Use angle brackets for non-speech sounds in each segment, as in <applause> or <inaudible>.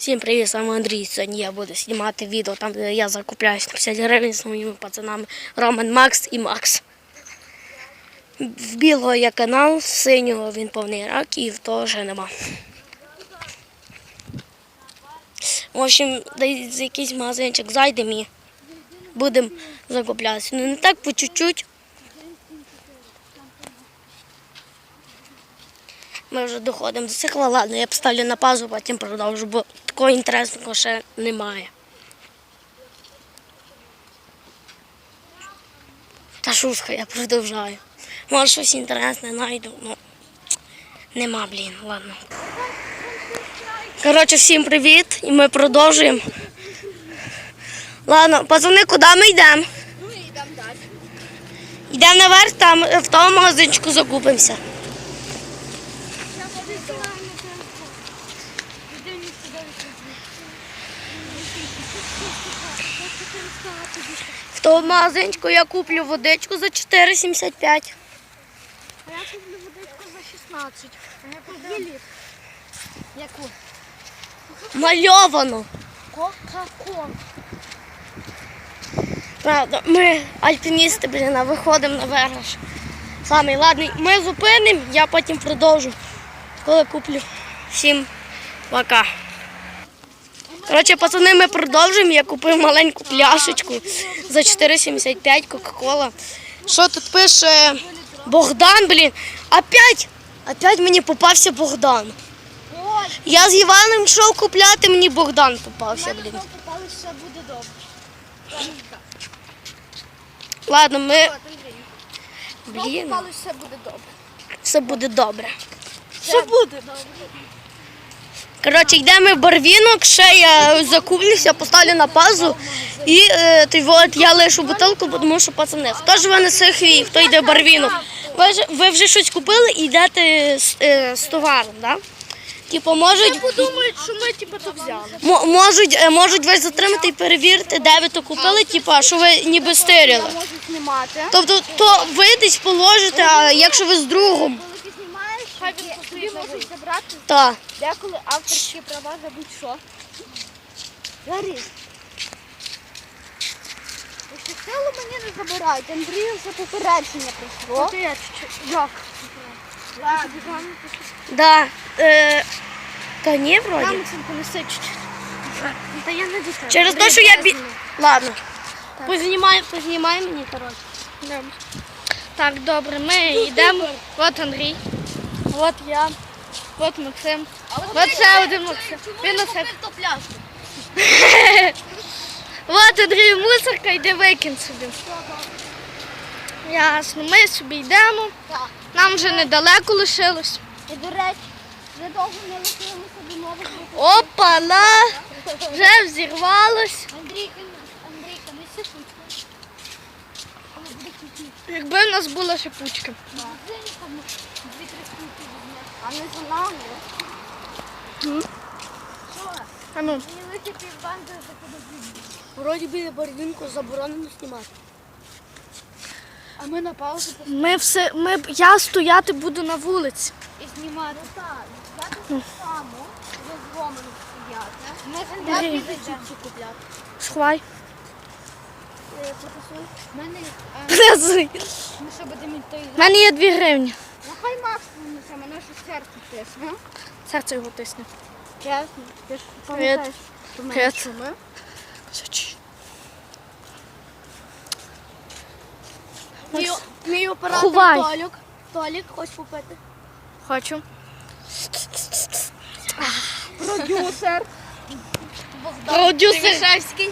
Всім привіт, з вами Андрій. Сьогодні я буду знімати відео там, де я закупляюсь на 50 гривень з моїми пацанами Роман Макс і Макс. В білого є канал, синього він повний рак і в того вже нема. В общем, десь якийсь магазинчик зайдемо і будемо закуплятися. Ну не так по чуть-чуть. Ми вже доходимо до цикла. Ладно, я поставлю на паузу, потім продовжу, такого інтересного ще немає. Та шушка, я продовжаю. Може щось інтересне знайду, ну нема, блін, ладно. Коротше, всім привіт і ми продовжуємо. Ладно, пацани, куди ми йдемо? Ну і йдемо далі. Йдемо наверх, там в тому магазинчику закупимося. Я побігла на Людині сюди В тому магазинчику я куплю водичку за 4,75. А я куплю водичку за 16. А я куплю. Яку? Мальовано. Кока-кол. Правда, ми альпіністи, блін, виходимо наверх. аж. Самий ладний. Ми зупинимо, я потім продовжу, коли куплю. Всім пока. Коротше, пацани, ми продовжуємо. Я купив маленьку пляшечку за 4,75 Кока-Кола. Що тут пише Богдан, блін. Опять, опять мені попався Богдан. Я з Іваном йшов купляти, мені Богдан попався, блін. Все буде добре. Ладно, ми. Блін, все буде добре. все буде добре. Все буде добре. Коротше, йдемо в барвінок, ще я закуплюся, поставлю на пазу. І е, той от я лишу бутилку, бо тому що пацани, хто живе на Сихові, хто йде в барвінок, ви, ж- ви вже щось купили і йдете з, е, з товаром, да? Типу, можуть, Подумають, що ми типу то взяли. мо- можуть, е, можуть вас затримати і перевірити, де ви то купили, типу, що ви ніби стирили. Можуть знімати. Тобто, то ви десь положите, а якщо ви з другом, хай він тобі можуть забрати то деколи авторські права за будь-що. Ларіс. Якщо силу мені не забирають, Андрію вже попередження прийшло. Як? Да. Е, та ні, вроді. Максимку неси чуть-чуть. Та я не дітей. Через те, що я бі... Ладно. Познімай, познімай мені, коротше. Так, добре, ми йдемо. От Андрій. От я. От Максим. От ще один Максим. Він усе. <laughs> От Андрій мусорка, йди викинь собі. Ясно, ми собі йдемо. Нам вже недалеко лишилось. І, до речі, вже довго не лишилося до нових. Опа-на! Вже взірвалось. Андрійка, Андрійка, буде кіті. Якби в нас була шипучка. Андрійка, ну, дві-три штуки візьме. А не за нами. Що? А ну. Мені лише півбанди за подобні. Вроді біля барвінку заборонено знімати. А ми на паузу Ми все, ми, я стояти буду на вулиці. і знімати. Так, я так само ви стояти. Ми купляти. Сховай. Мене, ми що будемо йти? У мене є дві гривні. Ну хай Макс несе, мене щось серце тисне. Серце його тисне. Чесно, ти ж пам'ятаєш, що ми Привіт. шуми? Сочі. Мій, мій оператор Ховай. Толік. Толік, хочеш попити? Хочу. Продюсер. Продюсер. Тимішевський.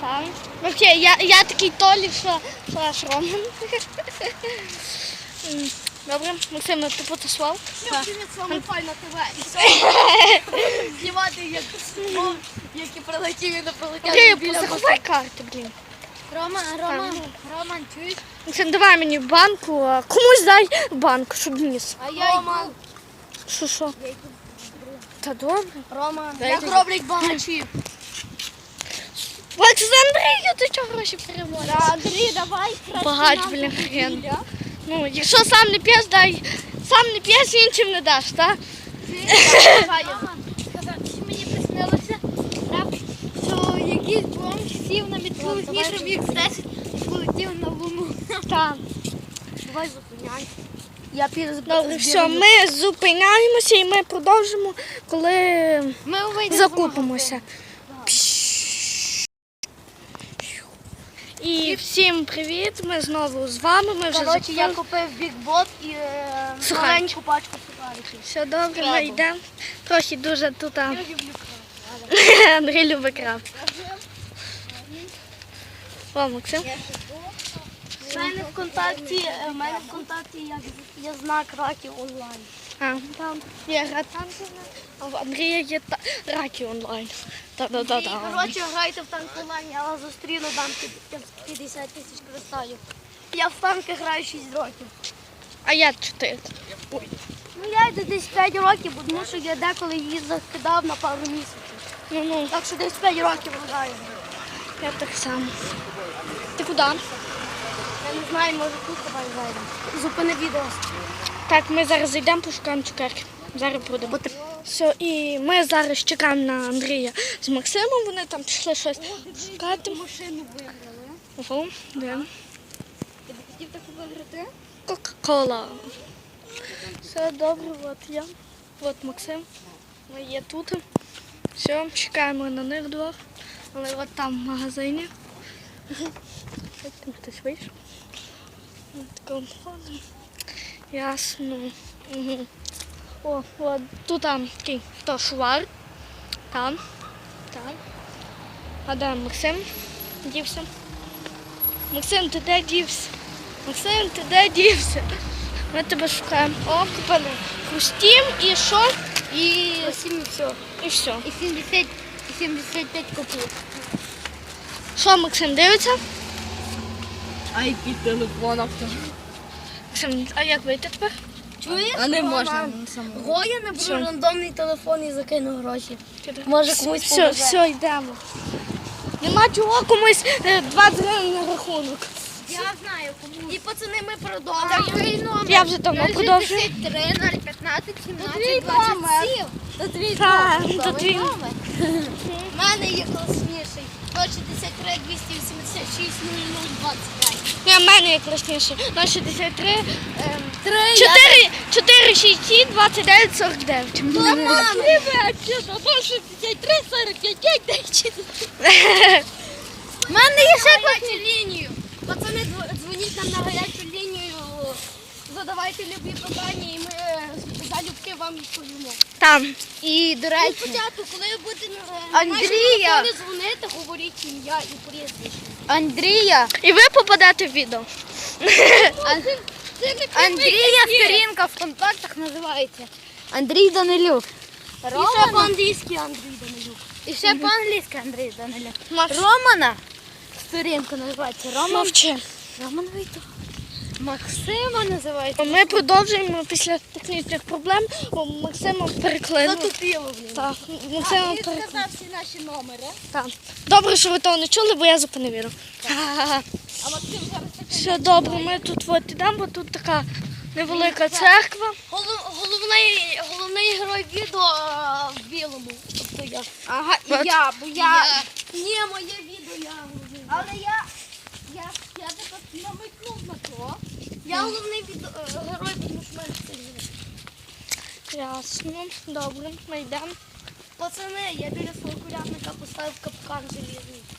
Так. Окей, я, я такий Толік, що, що аж Роман. Добре, Максим, ти? Привіт, ТВ. <laughs> Знімати як ну, які прилетів і не прилетів. Окей, біля заховай карти, блін. Роман, Роман, Роман, чуєш? Максим, давай мені в банку, а комусь дай банку, щоб ніс. А я Роман. Що, що? Та добре. Роман. Як роблять багачі це Андрію, ти що гроші переводиш? Да, Андрій, давай. Багать, блін, хрен. Ну, якщо сам не п'єш, дай, сам не п'єш, іншим не даш, так? Мама сказала, що мені приснилося, що якийсь бомж сів на мітлу, зніжив їх 10 і на луну. Так. Давай зупиняйся. Я Добре, все, ми зупиняємося і ми продовжимо, коли ми закупимося. І всім привіт! Ми знову з вами. Ми вже Коротше, я купив бікбот і е, Сухарики. маленьку пачку сухариків. Все добре, ми йдемо. Трохи дуже тут. а, Я люблю краб. <laughs> Андрій любить краб. О, Максим. У мене в контакті, е, в мене в контакті є, є знак раків онлайн. А, там є гра танками, а в Андрія є та... раки онлайн. Та-да-да-да. Коротше, грайте в танк онлайн, я вас зустріну, дам під- 50 тисяч кристалів. Я в танки граю 6 років. А я чотири. Ну я йду десь 5 років, тому що я деколи її закидав на пару місяців. Ну, ну, Так що десь 5 років граю. я так само. Ти куди? Я не знаю, може тут давай зайдемо. Зупини відео. Так, ми зараз йдемо, пошукаємо цукерки. Зараз будемо. Все, і ми зараз чекаємо на Андрія з Максимом. Вони там пішли щось шукати. Машину виграли. Ого, де? Ти б хотів таку виграти? Кока-кола. Все добре, от я. От Максим. Ми є тут. Все, чекаємо на них двох. Але от там в магазині. Там хтось вийшов. Таким ходом. Ясно. Угу. О, от тут там такий хто швар. Там. Там. А де Максим? Дівся. Максим, ти де дівся? Максим, ти де дівся? Ми тебе шукаємо. О, купили хрустім і що? І, Усім і все. і все. І 70, і 75 копійок. Що, Максим, дивиться? Ай, під телефоном. Максим, а як вийти тепер? Чуєш? А не можна Мама? на самому. Гоя не беру рандомний телефон і закину гроші. Може комусь Все, повезе. все, йдемо. Нема чого комусь е, 20 гривень на рахунок. Я знаю кому. І пацани ми продовжуємо. Я вже давно продовжую. 63, 015, 17, 27. Це твій Так, номер. то твій. <laughs> У мене є класніший. 063 286 0025. Ні, в мене є класніше. 063 ем, 3 4, 4, 6, 7, 29, 49. Привет, чесно, 063 45 10 У мене є ще гарячу лінію. Пацани, дзвоніть нам на гарячу лінію. Задавайте любі питання і ми залюбки вам відповімо. Там. І, до І речі, спочатку, коли ви будете на Андрія. вашому телефоні дзвонити, говоріть ім'я і прізвище. Андрія, І ви попадете в відео. Андрія сторінка в контактах називається. Андрій Данилюк. І ще по-англійськи Андрій Данилюк. І ще по-англійськи Андрій Данилюк. Романа. Сторінка називається Роман. Мовчи. Роман Війто. Максима називається. Ми продовжуємо після технічних проблем. Максима переклину. Затупіло, блін. Так, Максима Він переклину. сказав всі наші номери. Так. Добре, що ви того не чули, бо я зупинив. <laughs> А Максим зараз таке. Все добре, ми тут от ідемо, бо тут така невелика церква. Голов- Головний, головний герой відео е, в білому. Тобто я. Ага, і я, бо я. Ні, моє відео я. Але я. Я, тебе намикнув на то. Я головний відео, е, герой, тому що мене це. Ясно, добре, ми йдемо. Пацани, я біля свого курятника поставив капкан.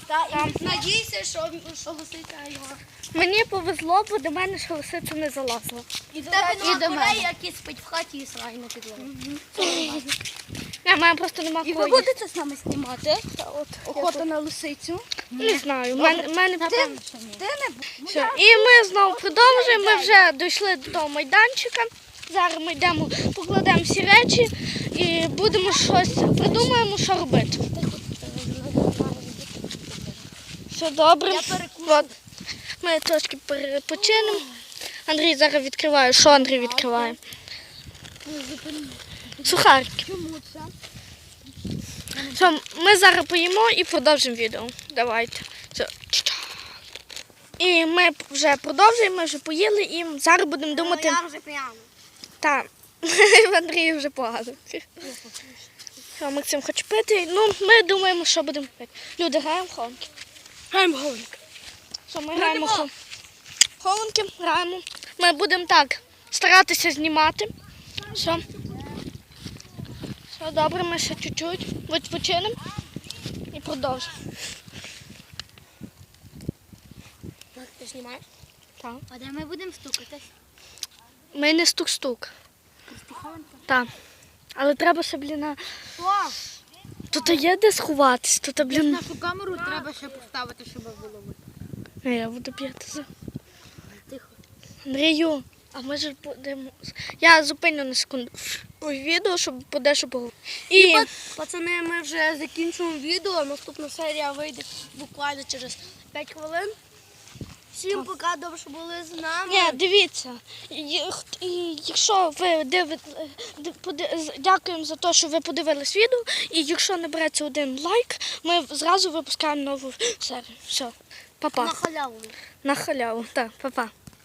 Та, і надійся, що, що лисиця його. Мені повезло, бо до мене ще лисиця не залазила. І до Тебе і до нема мене. курей, які спить в хаті і срає на підлогу. Я мене просто нема І ви будете з нами знімати? Охота на лисицю? Не знаю, в мене, Ти, ти не Все. І ми знову продовжуємо. Ми вже дійшли до того майданчика. Зараз ми йдемо, покладемо всі речі і будемо щось придумаємо, що робити. Все добре. От. Ми трошки перепочинемо. Андрій зараз відкриває. Що Андрій відкриває? Це? Все, ми зараз поїмо і продовжимо відео. Давайте. Все. І ми вже продовжуємо, ми вже поїли і зараз будемо думати. Я вже прямо. Так, <laughs> в Андрії вже погано. Що, Максим хоче пити. Ну, ми думаємо, що будемо пити. Люди, граємо в хованки. Граємо голик. Що ми граємо хо- хованки, граємо. Ми будемо так старатися знімати. Все. Все добре, ми ще чуть-чуть відпочинемо і продовжимо. Ти знімаєш? Так. А де ми будемо стукатись? Ми не стук-стук. Так. Але треба ще, блін, на- тут є де сховатись, тут, блін. Нашу камеру треба ще поставити, щоб було видно. Я буду п'ятися. Тихо. Андрію, а ми ж будемо. Я зупиню на секунду відео, щоб подещо поговорити. І Пацани, ми вже закінчуємо відео. Наступна серія вийде буквально через 5 хвилин. Всім пока, добре, що були з нами. Ні, дивіться. І- і Якщо ви дивите, дякуємо за те, що ви подивились відео. І якщо набереться один лайк, ми зразу випускаємо нову серію. Все, па-па. На халяву. На халяву. Так, па-па.